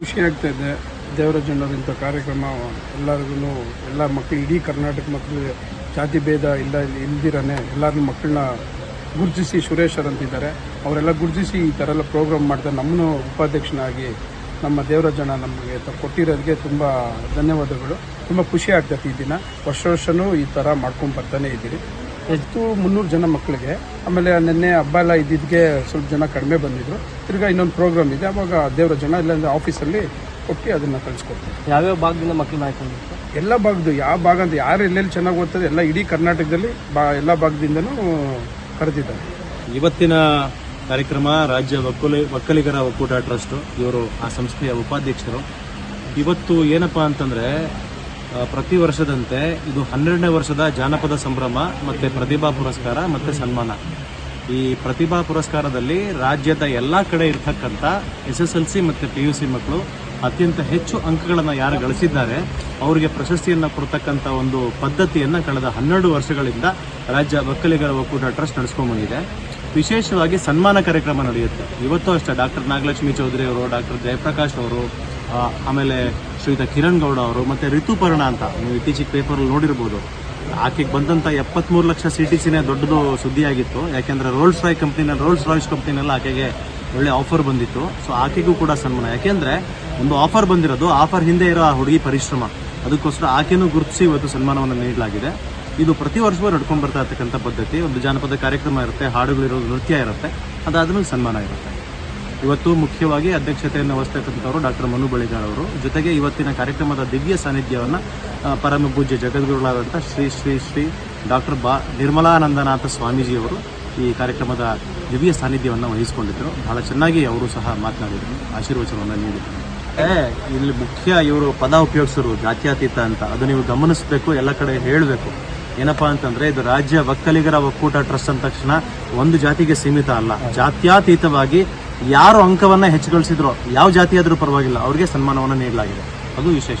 ಖುಷಿ ಆಗ್ತಾ ಇದೆ. ದೇವರ ಜನರು ಇಂಥ ಕಾರ್ಯಕ್ರಮ ಎಲ್ಲರಿಗೂ, ಎಲ್ಲ ಮಕ್ಕಳು ಇಡೀ ಕರ್ನಾಟಕ ಮಕ್ಕಳು ಜಾತಿ ಭೇದ ಇಲ್ಲ, ಇಲ್ದಿರನೆ ಎಲ್ಲರೂ ಮಕ್ಕಳನ್ನ ಗುರುತಿಸಿ ಸುರೇಶರ್ ಅಂತಿದ್ದಾರೆ. ಅವರೆಲ್ಲ ಗುರುತಿಸಿ ಈ ಥರ ಎಲ್ಲ ಪ್ರೋಗ್ರಾಮ್ ಮಾಡ್ತಾರೆ ನಮ್ಮನ್ನು ಉಪಾಧ್ಯಕ್ಷನಾಗಿ, ನಮ್ಮ ದೇವರ ಜನ ನಮಗೆ ಕೊಟ್ಟಿರೋದಕ್ಕೆ ತುಂಬ ಧನ್ಯವಾದಗಳು. ತುಂಬ ಖುಷಿ ಆಗ್ತೈತೆ ಈ ದಿನ. ವರ್ಷ ವರ್ಷವೂ ಈ ಥರ ಮಾಡ್ಕೊಂಡು ಬರ್ತಾನೆ ಇದ್ದೀರಿ. ಹೆಚ್ಚು ಮುನ್ನೂರು ಜನ ಮಕ್ಕಳಿಗೆ. ಆಮೇಲೆ ನಿನ್ನೆ ಹಬ್ಬ ಎಲ್ಲ ಇದ್ದಿದ್ದಕ್ಕೆ ಸ್ವಲ್ಪ ಜನ ಕಡಿಮೆ ಬಂದಿದ್ರು. ತಿರ್ಗಾ ಇನ್ನೊಂದು ಪ್ರೋಗ್ರಾಮ್ ಇದೆ. ಅವಾಗ ದೇವರ ಜನ ಇಲ್ಲಾಂದ್ರೆ ಆಫೀಸಲ್ಲಿ ಕೊಟ್ಟು ಅದನ್ನು ಕಳಿಸ್ಕೊಡ್ತೀವಿ ಯಾವ್ಯಾವ ಭಾಗದಿಂದ ಮಕ್ಕಳನ್ನ ಹಾಕೊಂಡಿರ್ತಾರೆ ಎಲ್ಲ ಭಾಗದ್ದು. ಯಾವ ಭಾಗ ಅಂತ ಯಾರು ಎಲ್ಲೆಲ್ಲಿ ಚೆನ್ನಾಗಿ ಓದ್ತದೆ ಎಲ್ಲ ಇಡೀ ಕರ್ನಾಟಕದಲ್ಲಿ ಬಾ ಎಲ್ಲ ಭಾಗದಿಂದನೂ ಕರೆದಿದ್ದಾರೆ. ಇವತ್ತಿನ ಕಾರ್ಯಕ್ರಮ ರಾಜ್ಯ ಒಕ್ಕಲಿ ಒಕ್ಕಲಿಗರ ಒಕ್ಕೂಟ ಟ್ರಸ್ಟ್. ಇವರು ಆ ಸಂಸ್ಥೆಯ ಉಪಾಧ್ಯಕ್ಷರು. ಇವತ್ತು ಏನಪ್ಪಾ ಅಂತಂದ್ರೆ ಪ್ರತಿ ವರ್ಷದಂತೆ ಇದು ಹನ್ನೆರಡನೇ ವರ್ಷದ ಜಾನಪದ ಸಂಭ್ರಮ, ಮತ್ತು ಪ್ರತಿಭಾ ಪುರಸ್ಕಾರ, ಮತ್ತು ಸನ್ಮಾನ. ಈ ಪ್ರತಿಭಾ ಪುರಸ್ಕಾರದಲ್ಲಿ ರಾಜ್ಯದ ಎಲ್ಲ ಕಡೆ ಇರತಕ್ಕಂಥ ಎಸ್ ಎಸ್ ಎಲ್ ಸಿ ಮತ್ತು ಪಿ ಯು ಸಿ ಮಕ್ಕಳು ಅತ್ಯಂತ ಹೆಚ್ಚು ಅಂಕಗಳನ್ನು ಯಾರು ಗಳಿಸಿದ್ದಾರೆ, ಅವರಿಗೆ ಪ್ರಶಸ್ತಿಯನ್ನು ಕೊಡ್ತಕ್ಕಂಥ ಒಂದು ಪದ್ಧತಿಯನ್ನು ಕಳೆದ ಹನ್ನೆರಡು ವರ್ಷಗಳಿಂದ ರಾಜ್ಯ ಒಕ್ಕಲಿಗರ ಒಕ್ಕೂಟ ಟ್ರಸ್ಟ್ ನಡೆಸ್ಕೊಂಡ್ಬಂದಿದೆ. ವಿಶೇಷವಾಗಿ ಸನ್ಮಾನ ಕಾರ್ಯಕ್ರಮ ನಡೆಯುತ್ತೆ. ಇವತ್ತು ಅಷ್ಟೇ ಡಾಕ್ಟರ್ ನಾಗಲಕ್ಷ್ಮಿ ಚೌಧರಿ ಅವರು, ಡಾಕ್ಟರ್ ಜಯಪ್ರಕಾಶ್ ಅವರು ಆಮೇಲೆ ಶ್ರೀಯುತ ಕಿರಣ್ ಗೌಡ ಅವರು ಮತ್ತೆ ಋತುಪರ್ಣ ಅಂತ ನೀವು ಇತ್ತೀಚೆಗೆ ಪೇಪರ್ ನೋಡಿರ್ಬೋದು. ಆಕೆಗೆ ಬಂದಂತ ಎಪ್ಪತ್ಮೂರು ಲಕ್ಷ ಸಿ ಟಿ ಸಿನೇ ದೊಡ್ಡದು ಸುದ್ದಿಯಾಗಿತ್ತು. ಯಾಕೆಂದ್ರೆ ರೋಲ್ಸ್ ರಾಯ್ ಕಂಪ್ನಿನ ರೋಲ್ಸ್ ರಾಯ್ಸ್ ಕಂಪ್ನಿನೆಲ್ಲ ಆಕೆಗೆ ಒಳ್ಳೆ ಆಫರ್ ಬಂದಿತ್ತು. ಸೊ ಆಕೆಗೂ ಕೂಡ ಸನ್ಮಾನ. ಯಾಕೆಂದ್ರೆ ಒಂದು ಆಫರ್ ಬಂದಿರೋದು ಆಫರ್ ಹಿಂದೆ ಇರೋ ಆ ಹುಡುಗಿ ಪರಿಶ್ರಮ. ಅದಕ್ಕೋಸ್ಕರ ಆಕೆನೂ ಗುರುತಿಸಿ ಇವತ್ತು ಸನ್ಮಾನವನ್ನು ನೀಡಲಾಗಿದೆ. ಇದು ಪ್ರತಿ ವರ್ಷವೂ ನಡ್ಕೊಂಡು ಬರ್ತಾ ಇರ್ತಕ್ಕಂಥ ಪದ್ಧತಿ. ಒಂದು ಜಾನಪದ ಕಾರ್ಯಕ್ರಮ ಇರುತ್ತೆ, ಹಾಡುಗಳಿರೋದು ನೃತ್ಯ ಇರುತ್ತೆ. ಅದಾದ್ಮೇಲೆ ಸನ್ಮಾನ ಇರುತ್ತೆ. ಇವತ್ತು ಮುಖ್ಯವಾಗಿ ಅಧ್ಯಕ್ಷತೆಯನ್ನು ವಹಿಸ್ತಕ್ಕಂಥವರು ಡಾಕ್ಟರ್ ಮನು ಬಳಿಗಾರ್ ಅವರು. ಜೊತೆಗೆ ಇವತ್ತಿನ ಕಾರ್ಯಕ್ರಮದ ದಿವ್ಯ ಸಾನ್ನಿಧ್ಯವನ್ನು ಪರಮಪೂಜ್ಯ ಪರಮ ಪೂಜ್ಯ ಜಗದ್ಗುರುಗಳಾದಂಥ ಶ್ರೀ ಶ್ರೀ ಶ್ರೀ ಡಾಕ್ಟರ್ ಬಾ ನಿರ್ಮಲಾನಂದನಾಥ ಸ್ವಾಮೀಜಿಯವರು ಈ ಕಾರ್ಯಕ್ರಮದ ದಿವ್ಯ ಸಾನ್ನಿಧ್ಯವನ್ನು ವಹಿಸಿಕೊಂಡಿದ್ದರು. ಬಹಳ ಚೆನ್ನಾಗಿ ಅವರು ಸಹ ಮಾತನಾಡಿದರು. ಆಶೀರ್ವಚನವನ್ನು ನೀಡಿದರು. ಇಲ್ಲಿ ಮುಖ್ಯ ಇವರು ಪದ ಉಪಯೋಗಿಸರು, ಜಾತ್ಯಾತೀತ ಅಂತ. ಅದು ನೀವು ಗಮನಿಸಬೇಕು, ಎಲ್ಲ ಕಡೆ ಹೇಳಬೇಕು. ಏನಪ್ಪಾ ಅಂತಂದ್ರೆ, ಇದು ರಾಜ್ಯ ಒಕ್ಕಲಿಗರ ಒಕ್ಕೂಟ ಟ್ರಸ್ಟ್ ಅಂದ ತಕ್ಷಣ ಒಂದು ಜಾತಿಗೆ ಸೀಮಿತ ಅಲ್ಲ. ಜಾತ್ಯತೀತವಾಗಿ ಯಾರು ಅಂಕವನ್ನ ಹೆಚ್ಚು ಗಳಿಸಿದ್ರು ಯಾವ ಜಾತಿ ಆದರೂ ಪರವಾಗಿಲ್ಲ ಅವ್ರಿಗೆ ಸನ್ಮಾನವನ್ನು ನೀಡಲಾಗಿದೆ. ಅದು ವಿಶೇಷ.